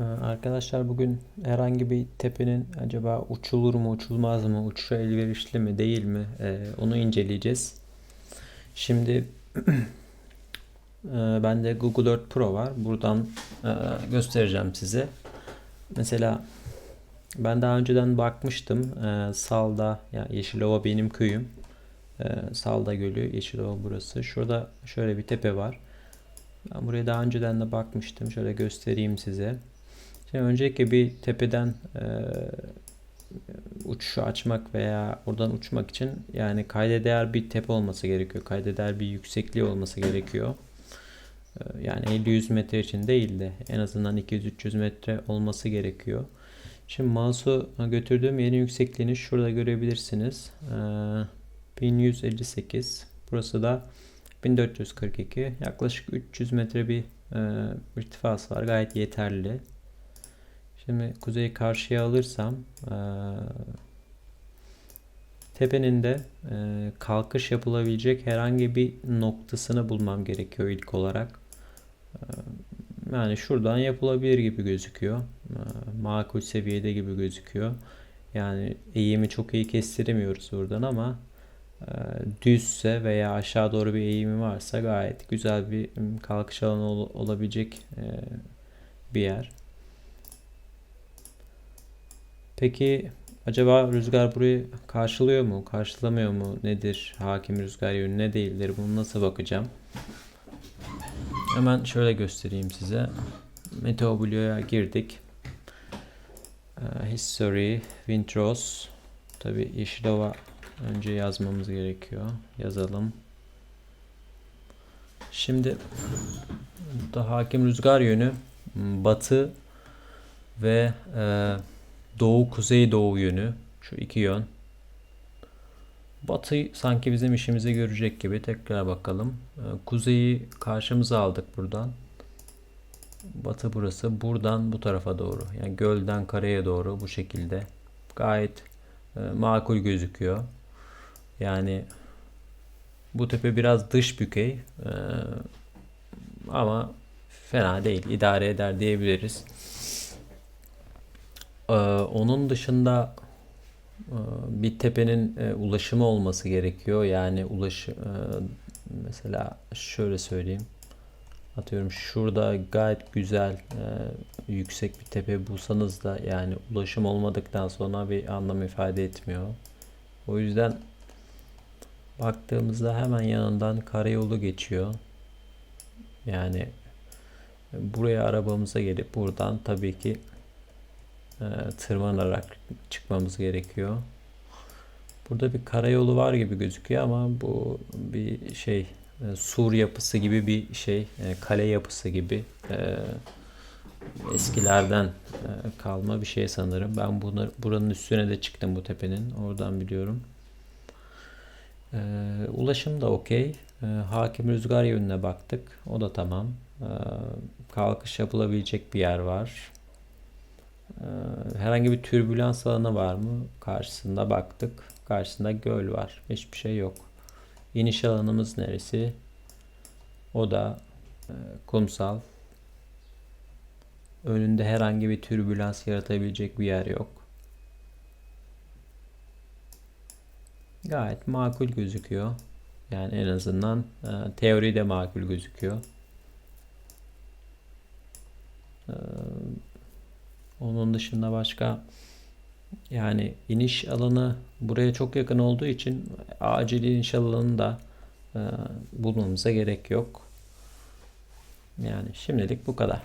Ee, Arkadaşlar bugün herhangi bir tepenin acaba uçulur mu uçulmaz mı uçuşa elverişli mi değil mi Ee, onu inceleyeceğiz. Şimdi e, bende Google Earth Pro var. Buradan göstereceğim size. Mesela ben daha önceden bakmıştım. Salda, ya Yeşilova benim köyüm. Salda Gölü, Yeşilova burası. Şurada şöyle bir tepe var. Ben buraya daha önceden de bakmıştım. Şöyle göstereyim size. Şimdi öncelikle bir tepeden e, uçuşu açmak veya oradan uçmak için yani kayda değer bir tepe olması gerekiyor. Kayda değer bir yüksekliği olması gerekiyor. E, yani 50-100 metre için değil de en azından 200-300 metre olması gerekiyor. Şimdi mouse'u götürdüğüm yerin yüksekliğini şurada görebilirsiniz. E, 1158. Burası da 1442. Yaklaşık 300 metre bir e, irtifası var. Gayet yeterli. Şimdi kuzeyi karşıya alırsam e, tepenin de e, kalkış yapılabilecek herhangi bir noktasını bulmam gerekiyor ilk olarak. E, yani şuradan yapılabilir gibi gözüküyor. E, makul seviyede gibi gözüküyor. Yani eğimi çok iyi kestiremiyoruz buradan ama e, düzse veya aşağı doğru bir eğimi varsa gayet güzel bir kalkış alanı ol- olabilecek e, bir yer. Peki acaba rüzgar burayı karşılıyor mu, karşılamıyor mu? Nedir? Hakim rüzgar yönü ne değildir? Bunu nasıl bakacağım? Hemen şöyle göstereyim size. Meteo girdik. Ee, History, Wintros. Tabi Yeşilova önce yazmamız gerekiyor. Yazalım. Şimdi da hakim rüzgar yönü batı ve e, doğu kuzey doğu yönü şu iki yön. Batı sanki bizim işimizi görecek gibi tekrar bakalım. Ee, Kuzeyi karşımıza aldık buradan. Batı burası. Buradan bu tarafa doğru. Yani gölden karaya doğru bu şekilde. Gayet e, makul gözüküyor. Yani bu tepe biraz dış bükey. E, ama fena değil. idare eder diyebiliriz. Ee, onun dışında e, bir tepenin e, ulaşımı olması gerekiyor. Yani ulaş e, mesela şöyle söyleyeyim. Atıyorum şurada gayet güzel yüksek bir tepe bulsanız da yani ulaşım olmadıktan sonra bir anlam ifade etmiyor. O yüzden baktığımızda hemen yanından karayolu geçiyor. Yani buraya arabamıza gelip buradan tabii ki tırmanarak çıkmamız gerekiyor. Burada bir karayolu var gibi gözüküyor ama bu bir şey e, sur yapısı gibi bir şey, e, kale yapısı gibi e, eskilerden e, kalma bir şey sanırım. Ben bunu buranın üstüne de çıktım bu tepenin. Oradan biliyorum. E, ulaşım da okey. E, hakim rüzgar yönüne baktık. O da tamam. E, kalkış yapılabilecek bir yer var. Ee, herhangi bir türbülans alanı var mı? Karşısında baktık. Karşısında göl var. Hiçbir şey yok. İniş alanımız neresi? O da e, kumsal. Önünde herhangi bir türbülans yaratabilecek bir yer yok. Gayet makul gözüküyor. Yani en azından e, teoride makul gözüküyor. Onun dışında başka yani iniş alanı buraya çok yakın olduğu için acil iniş alanını da e, bulmamıza gerek yok. Yani şimdilik bu kadar.